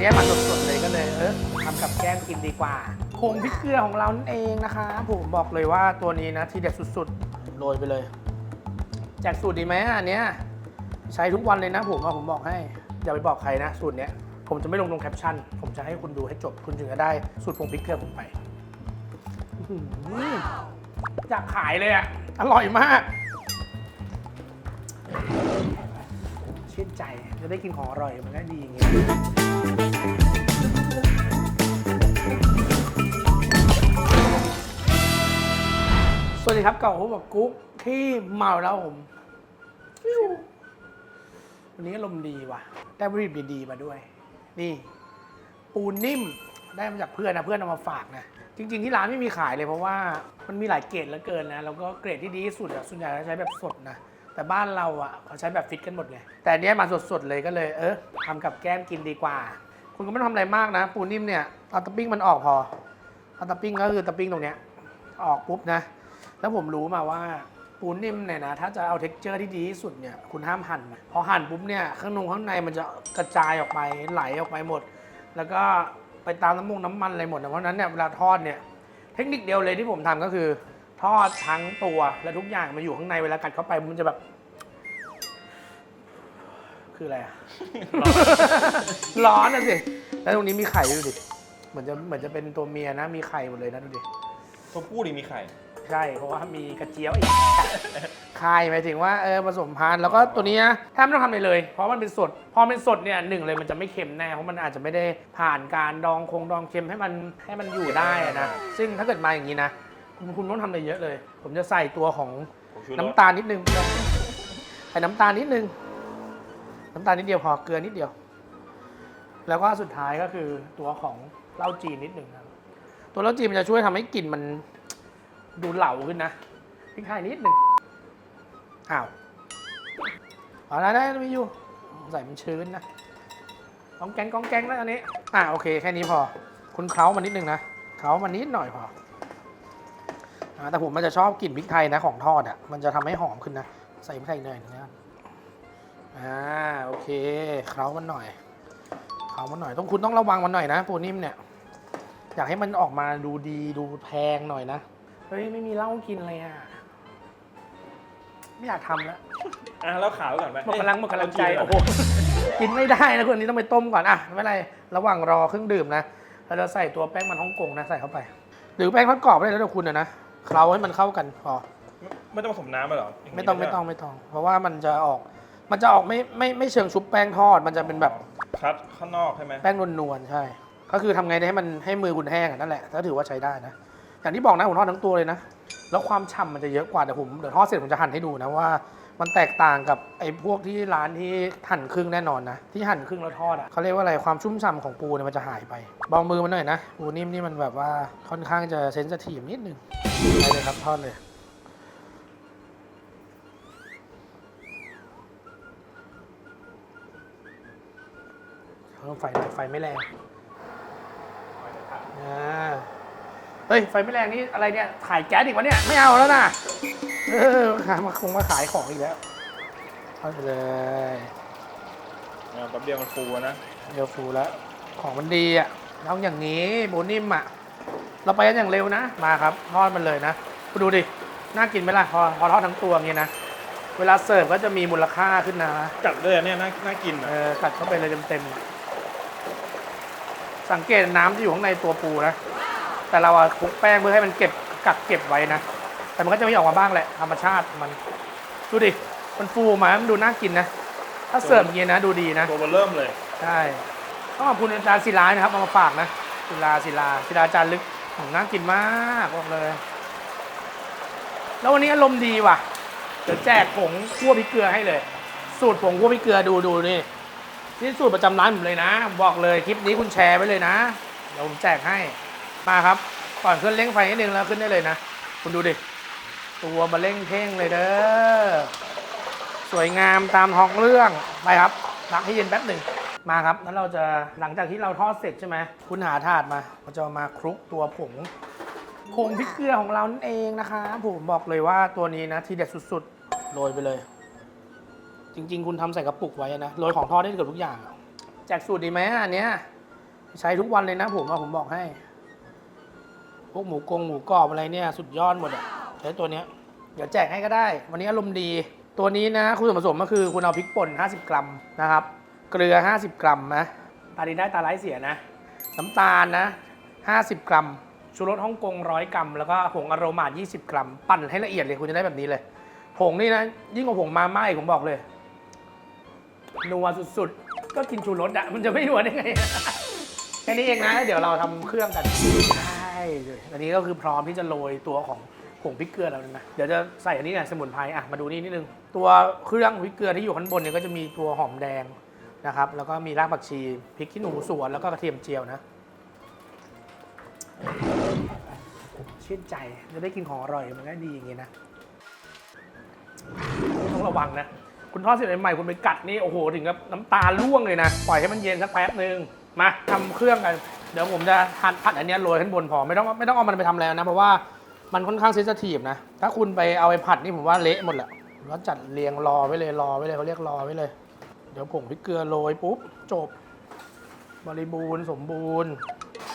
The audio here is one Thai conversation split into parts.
เนี้ยมาสดๆเลยก็เลยเออทำกับแก้มกินดีกว่าผงพริกเกลือของเรานั่นเองนะคะ ผมบอกเลยว่าตัวนี้นะทีเด็ดสุดๆโรยไปเลยแจกสูตรดีไหมอันเนี้ยใช้ทุกวันเลยนะผมอะผมบอกให้ อย่าไปบอกใครนะ สูตรเนี้ยผมจะไม่ลงลงแคปชั่น ผมจะให้คุณดูให้จบคุณถึงจะได้สูตรผงพริกเกลือผมไปอื้อหืออยากขายเลยอะอร่อยมาก ชื่นใจจะได้กินของอร่อยมันก็ดีอย่างเงี้ย สวัสดีครับเก่าพบกับกุ๊กที่เมาแล้วผมวันนี้อารมณ์ดีว่ะ ได้บริบดีๆมาด้วย นี่ ปูนิ่มได้มาจากเพื่อนนะเพื่อนเอามาฝากนะจริง ๆ ที่ร้านไม่มีขายเลยเพราะว่ามันมีหลายเกรดเหลือเกินนะแล้วก็เกรดที่ดีที่สุดอะส่วนใหญ่จะใช้แบบสดนะแต่บ้านเราอะเขาใช้แบบฟิตกันหมดไงแต่อันเนี้ยมาสดๆเลยก็เลย เออทำกับแก้มกินดีกว่า คุณก็ไม่ต้องทำอะไรมากนะ ปูนิ่มเนี่ย เอาตะปิ้งมันออกพอเอาตะปิ้งก็คือตะปิ้งตรงเนี้ยออกปุ๊บนะ แล้วผมรู้มาว่าปูนิ่มเนี่ยนะถ้าจะเอาเท็กเจอร์ที่ดีที่สุดเนี่ยคุณห้ามหั่นนะพอหั่นปุ๊บเนี่ยข้างนงข้างในมันจะกระจายออกไปไหลออกไปหมด แล้วก็ไปตามน้ำมงน้ำมันอะไรหมดนะเพราะฉะนั้นเนี่ยเวลาทอดเนี่ยเทคนิคเดียวเลยที่ผมทำก็คือ ทอดทั้งตัวและทุกอย่างมาอยู่ข้างในเวลากัดเข้าไปมันจะแบบ คืออะไรอะร้อนนะสิแล้วตรงนี้มีไข่ด้วยดูดิ เหมือนจะเหมือนจะเป็นตัวเมียนะ มีไข่หมดเลยนะดูดิ ตัวผู้ดีมีไข่ ใช่ เพราะว่ามีกระเจียวอีก ไข่หมายถึงว่าเออผสมพันธุ์แล้วก็ตัวนี้นะแทบไม่ต้องทำอะไรเลย เพราะมันเป็นสด พอเป็นสดเนี่ยหนึ่งเลยมันจะไม่เค็มแน่ เพราะมันอาจจะไม่ได้ผ่านการดองคงดองเค็มให้มันให้มันอยู่ได้อะนะ ซึ่งถ้าเกิดมาอย่างนี้นะ คุณคุณต้องทำอะไรเยอะเลย ผมจะใส่ตัวของผมชูรสน้ำตาลนิดนึงใส่น้ำตาลนิดนึง น้ำตาลนิดเดียวพอเกลือนิดเดียว แล้วก็สุดท้ายก็คือตัวของ เหล้าจีนนิดหนึ่งครับ ตัวเหล้าจีนมันจะช่วยทำให้กลิ่นมันดูเหลาขึ้นนะพริกไทยนิดหนึ่งอ้าวเอาได้ได้ไม่อยู่ ใส่มันชื้นนะกองแกงกองแกงแล้วอันนี้ อ่าโอเค แค่นี้พอ คุณเคล้ามันนิดนึงนะเคล้ามันนิดหน่อยพออแต่ผมมันจะชอบกลิ่นพริกไทยนะของทอดอะ มันจะทำให้หอมขึ้นนะ ใส่พริกไทยหน่อยนึงนะอ่าโอเคเคล้ามันหน่อย เคล้ามันหน่อย ต้องคุณต้องระวังมันหน่อยนะปูนิ่มเนี่ย อยากให้มันออกมาดูดีดูแพงหน่อยนะ เฮ้ย ไม่มีเหล้ากินเลยอะ ไม่อยากทำแล้วอะแล้วขาวไว้ก่อนไหมหมดกำลังหมดกำลังใจเาโอ้โหกินไม่ได้นะคนนี้ต้องไปต้มก่อนอะไม่เป็นไรระหว่างรอเครื่องดื่มนะเราจะใส่ตัวแป้งมันฮ่องกงนะใส่เข้าไป หรือแป้งทอดกรอบก็ได้แล้วแต่คุณนะนะเคล้าให้มันเข้ากันพอไม่ต้องผสมน้ำมาหรอ ไม่ต้องไม่ต้องไม่ต้อง เพราะว่ามันจะออก มันจะออกไม่ไม่ไม่เชิงชุบแป้งทอด มันจะเป็นแบบ คัดข้างนอกใช่ไหมแป้งนวลๆใช่ ก็คือทำไงให้มันให้มือคุณแห้งอะนั่นแหละก็ถือว่าใช้ได้นะ อย่างที่บอกนะผมทอดทั้งตัวเลยนะ แล้วความฉ่ำมันจะเยอะกว่าเดี๋ยวผมเดี๋ยวทอดเสร็จผมจะหั่นให้ดูนะว่า มันแตกต่างกับไอ้พวกที่ร้านที่หั่นครึ่งแน่นอนนะ ที่หั่นครึ่งแล้วทอดอะเขาเรียกว่าอะไรความชุ่มฉ่ำของปูเนี่ยมันจะหายไปเบามือมันหน่อยนะปูนิ่มนี่มันแบบว่าค่อนข้างจะเซนสทีฟนิดนึงไปเลยครับทอดเลย เพิ่มไฟหน่อยไฟไม่แรงอ่าเฮ้ย ไฟไม่แรงนี่อะไรเนี่ย ขายแก๊สอีกวะเนี่ย ไม่เอาแล้วนะเออมาคงมาขายของอีกแล้วเข้าไปเลยอ่าแป๊บเดียวมันฟูนะเดี๋ยวฟูแล้ว ของมันดีอะต้องอย่างนี้โบนิ่มอะ เราไปกันอย่างเร็วนะ มาครับ ทอดมันเลยนะคุณดูดิ น่ากินไหมล่ะ พอพอทอดทั้งตัวอย่างนี้นะ เวลาเสิร์ฟก็จะมีมูลค่าขึ้นนะกัดเลยอันเนี่ยน่าน่ากินเออะอกัดเข้าไปเลยเต็มๆอะ สังเกตน้ำที่อยู่ข้างในตัวปูนะ แต่เราอะคลุกแป้งเพื่อให้มันเก็บกักเก็บไว้นะ แต่มันก็จะไม่ออกมาบ้างแหละธรรมชาติมันดูดิมันฟูออกมามันดูน่ากินนะ ถ้าเสิร์ฟอย่างนี้นะดูดีนะตัวเบอร์เริ่มเลยใช่ต้องขอบคุณอาจารย์ศิลานะครับเอามาฝากนะศิลาศิลาศิลาอาจารย์ลึกของน่ากินมากบอกเลย แล้ววันนี้อารมณ์ดีว่ะเดี๋ยวแจกผงคั่วพริกเกลือให้เลย สูตรผงคั่วพริกเกลือดูดูนี่ นี่สูตรประจำร้านผมเลยนะบอกเลยคลิปนี้คุณแชร์ไว้เลยนะเดี๋ยวผมแจกให้มาครับก่อนขึ้นเร่งไฟนิดนึงแล้วขึ้นได้เลยนะ คุณดูดิตัวมาเร่งเพ่งเลยเด้อสวยงามตามท้องเรื่องไปครับพักให้เย็นแป๊บหนึ่งมาครับแล้วเราจะหลังจากที่เราทอดเสร็จใช่ไหมคุณหาถาดมาเราจะมาคลุกตัวผงผงพริกเกลือของเรานั่นเองนะคะผมบอกเลยว่าตัวนี้นะทีเด็ดสุดๆโรยไปเลย จริง ๆ คุณทำใส่กระปุกไว้นะโรยของทอดได้เกือบทุกอย่างแจกสูตรดีไหมอันเนี้ยใช้ทุกวันเลยนะผมว่าผมบอกให้ พวกหมูกงหมูกรอบอะไรเนี่ย สุดยอดหมดอะใช้ตัวเนี้ยเดี๋ยวแจกให้ก็ได้ วันนี้อารมณ์ดี ตัวนี้นะคุณส่วนผสมก็คือคุณเอาพริกป่น 50 กรัมนะครับ เกลือ 50 กรัมนะตาดีได้ตาไร้เสียนะ น้ำตาลนะ 50 กรัม ชูรสฮ่องกง 100 กรัม แล้วก็ผงอโรมา20 กรัม ปั่นให้ละเอียดเลยคุณจะได้แบบนี้เลย ผงนี่นะ ยิ่งกว่าผงมาม่าอีกผมบอกเลย นัวสุดๆ ก็กินชูรสอะมันจะไม่นัวได้ไง แค่นี้เองนะ เดี๋ยวเราทำเครื่องกันใช่เลยอันนี้ก็คือพร้อมที่จะโรยตัวของผงพริกเกลือแล้วนะ เดี๋ยวจะใส่อันนี้เนี่ยสมุนไพรอะมาดูนี่นิดนึง ตัวเครื่องพริกเกลือที่อยู่ข้างบนเนี่ยก็จะมีตัวหอมแดงนะครับ แล้วก็มีรากผักชีพริกขี้หนูสวนแล้วก็กระเทียมเจียวนะ ชื่นใจจะได้กินของอร่อยมันก็ดีอย่างงี้นะ ต้องระวังนะ คุณทอดเสร็จใหม่ๆคุณไปกัดนี่โอ้โหถึงกับน้ำตาล่วงเลยนะ ปล่อยให้มันเย็นสักแป๊บนึงมาทำเครื่องกัน เดี๋ยวผมจะหั่นผัดอันเนี้ยโรยขึ้นบนพอไม่ต้องไม่ต้องเอามันไปทำแล้วนะ เพราะว่ามันค่อนข้างเซนซิทีฟนะ ถ้าคุณไปเอาไปผัดนี่ผมว่าเละหมดแหละแล้วจัดเรียงรอไว้เลยรอไว้เลยเขาเรียกรอไว้เลย เดี๋ยวผงพริกเกลือโรยปุ๊บจบบริบูรณ์สมบูรณ์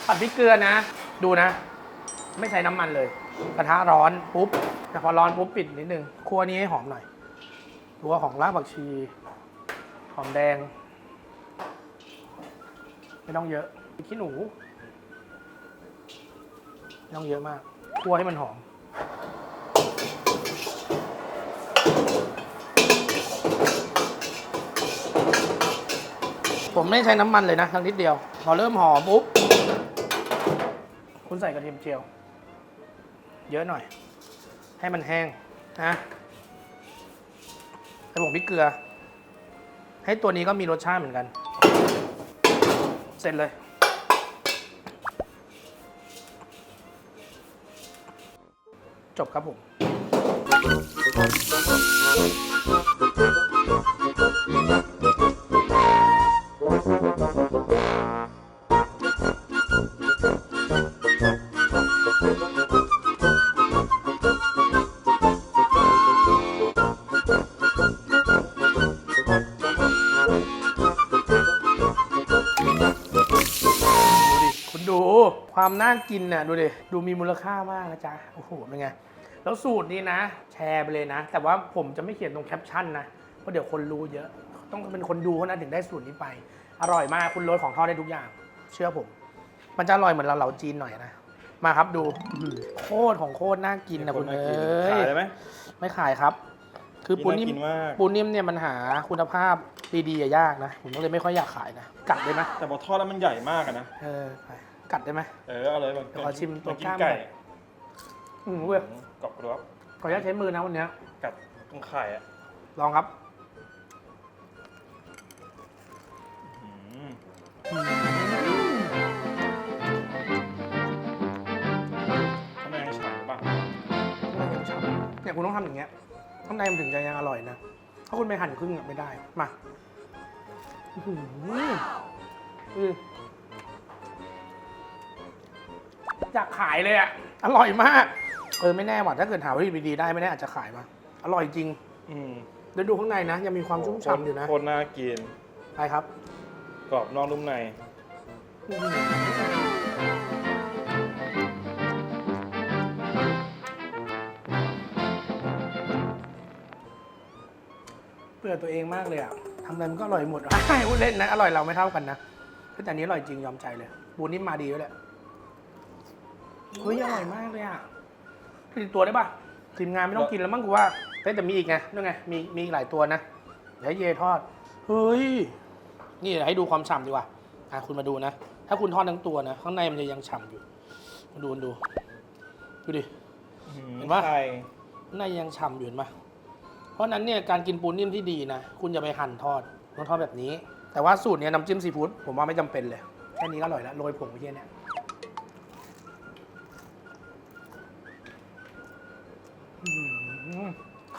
ผัดพริกเกลือนะ ดูนะ ไม่ใช้น้ำมันเลย กระทะร้อนปุ๊บแต่พอร้อนปุ๊บปิดนิดนึงคั่วนี้ให้หอมหน่อย ตัวของรากผักชี หอมแดง ไม่ต้องเยอะขี้หนู ไม่ต้องเยอะมากคั่วให้มันหอมผมไม่ใช้น้ำมันเลยนะทั้งนิดเดียว พอเริ่มหอมปุ๊บ คุณใส่กระเทียมเจียว เยอะหน่อย ให้มันแห้งนะ ให้ผมพริกเกลือ ให้ตัวนี้ก็มีรสชาติเหมือนกัน เสร็จเลยจบครับผม น่ากินน่ะดูดิดูมีมูลค่ามากนะจ๊ะโอ้โหเป็นไงแล้วสูตรนี้นะ แชร์ไปเลยนะ แต่ว่าผมจะไม่เขียนตรงแคปชั่นนะเพราะเดี๋ยวคนรู้เยอะต้องเป็นคนดูเท่านั้นถึงได้สูตรนี้ไป อร่อยมากคุณโรยของทอดได้ทุกอย่าง เชื่อผม มันจะอร่อยเหมือนเราเหลาจีนหน่อยนะมาครับดูอื้อหือโคตรของโคตรน่ากินนะคุณเอ้ยขายได้ไหมไม่ขายครับ คือปูนิ่มกินมากปูนิ่มเนี่ยมันหาคุณภาพดีๆอะยากนะ ผมก็เลยไม่ค่อยอยากขายนะกัดได้ไหมแต่พอทอดแล้วมันใหญ่มากอะนะเออไป กัดได้ไหมเออเอาเลยมันเดี๋ยวขอชิมตัวนกินกล้ามไก่หน่อยอืมเว้ยกรอบกรอบขออนุญาตใช้มือนะวันเนี้ยกัดตรงไข่อะลองครับอืมอืมข้างในยังฉ่ำป่ะข้างในยังฉ่ำเนี่ยคุณต้องทำอย่างเงี้ยข้างในมันถึงจะยังอร่อยนะถ้าคุณไปหั่นครึ่งอะไม่ได้มาอื้อหืออือ อยากขายเลยอะอร่อยมาก เออไม่แน่ว่ะถ้าเกิดหาวัตถุดิบดีๆได้ไม่แน่อาจจะขายมา อร่อยจริงอืมเดี๋ยวดูข้างในนะ ยังมีความชุ่มฉ่ำอยู่นะโคตรน่ากิน ไปครับ กรอบนอกนุ่มในอื้อหือเปื่อตัวเองมากเลยอะทำอะไรมันก็อร่อยหมดอะพูดเล่นนะ อร่อยเราไม่เท่ากันนะแต่อันนี้อร่อยจริงยอมใจเลย บูนิ่มมาดีด้วยแหละ เฮ้ยอร่อยมากเลยอะกินตัวได้ปะทีมงานไม่ต้องกินแล้วมั้งกูว่าเฮ้ยแต่มีอีกไงนู่นไงมีมีอีกหลายตัวนะเดี๋ยวให้เยทอดเฮ้ยนี่เดี๋ยวให้ดูความฉ่ำดีกว่าอะคุณมาดูนะ ถ้าคุณทอดทั้งตัวนะข้างในมันจะยังฉ่ำอยู่มาดูดูดูดิ เห็นปะไข่ข้างในยังฉ่ำอยู่เห็นปะเพราะฉะนั้นเนี่ยการกินปูนิ่มที่ดีนะคุณอย่าไปหั่นทอดต้องทอดแบบนี้ แต่ว่าสูตรเนี้ยน้ำจิ้มซีฟู้ดผมว่าไม่จำเป็นเลยแค่นี้ก็อร่อยแล้วโรยผงไปแค่เนี้ย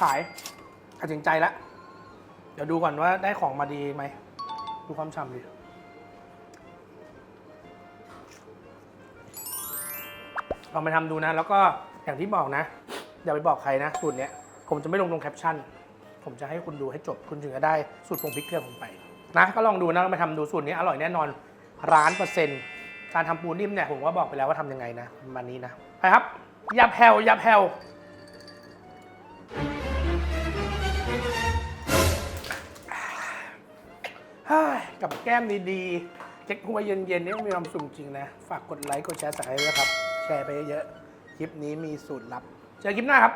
ขายตัดสินใจแล้ว เดี๋ยวดูก่อนว่าได้ของมาดีไหม ดูความฉ่ำดิลองไปทำดูนะ แล้วก็อย่างที่บอกนะ อย่าไปบอกใครนะ สูตรเนี้ย ผมจะไม่ลงตรงแคปชั่น ผมจะให้คุณดูให้จบ คุณถึงจะได้สูตรผงพริกเกลือผมไป นะ ก็ลองดูนะลองไปทำดูสูตรนี้อร่อยแน่นอนร้านเปอร์เซ็นต์การทำปูนิ่มเนี่ยผมก็บอกไปแล้วว่าทำยังไงนะประมาณนี้นะ ไปครับ อย่าแผ่วอย่าแผ่ว กับแก้มดีๆเจ๊กฮวยเย็นๆนี่มีความสุขจริงนะ ฝากกดไลค์กดแชร์สักหน่อยด้วยครับ แชร์ไปเยอะๆคลิปนี้มีสูตรลับ เจอคลิปหน้าครับ